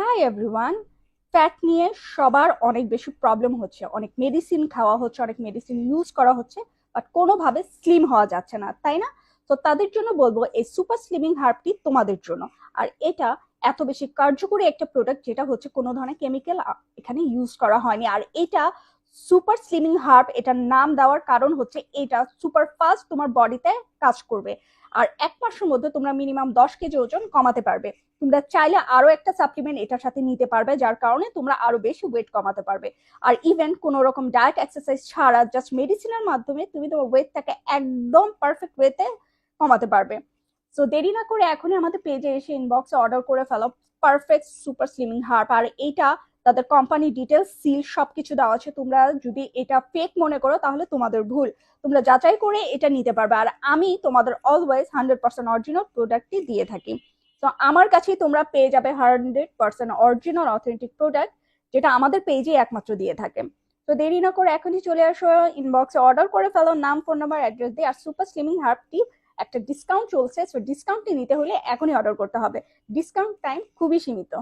Hi everyone fat নিয়ে সবার অনেক বেশি প্রবলেম হচ্ছে। অনেক মেডিসিন খাওয়া হচ্ছে, অনেক মেডিসিন ইউজ করা হচ্ছে বাট কোনোভাবে স্লিম হওয়া যাচ্ছে না, তাই না? তো তাদের জন্য বলব, এই সুপার স্লিমিং হার্বটি তোমাদের জন্য। আর এটা এত বেশি কার্যকরী একটা প্রোডাক্ট যেটা হচ্ছে কোনো ধরনের কেমিক্যাল এখানে ইউজ করা হয়নি। আর এটা সুপার স্লিমিং হার্ব এটার নাম দেওয়ার কারণ হচ্ছে এটা সুপার ফাস্ট তোমার বডিতে কাজ করবে। আর এক মাসের মধ্যে তোমরা মিনিমাম দশ কেজি ওজন কমাতে পারবে। তোমরা চাইলে আরও একটা সাপ্লিমেন্ট এটার সাথে নিতে পারবে, যার কারণে তোমরা আরও বেশি ওয়েট কমাতে পারবে। আর ইভেন কোন রকম ডায়েট এক্সারসাইজ ছাড়া জাস্ট মেডিসিনের মাধ্যমে তুমি তোমার ওয়েটটাকে একদম পারফেক্ট ওয়েতে কমাতে পারবে। সো দেরি না করে এখনই আমাদের পেজে এসে ইনবক্সে অর্ডার করে ফেলো। পারফেক্ট সুপার স্লিমিং হার্প আর এইটা তাদের কোম্পানি ডিটেলস সিল সবকিছু দেওয়া আছে। তোমরা যদি এটা ফেক মনে করো, তাহলে তোমাদের ভুল। তোমরা যাচাই করে এটা নিতে পারবে। আর আমি তোমাদের অলওয়েজ হান্ড্রেড পার্সেন্ট অরিজিনাল প্রোডাক্টই দিয়ে থাকি। তো আমার কাছেই তোমরা পেয়ে যাবে hundred percent original authentic product যেটা আমাদের পেজে একমাত্র দিয়ে থাকে। তো দেরি না করে এখনই চলে আসো ইনবক্সে অর্ডার করে ফেলো, নাম ফোন নাম্বার অ্যাড্রেস দিয়ে। আর সুপার স্লিমিং হার্বটি একটা ডিসকাউন্ট চলছে। সো ডিসকাউন্টটি নিতে হলে এখনই অর্ডার করতে হবে। ডিসকাউন্ট টাইম খুবই সীমিত।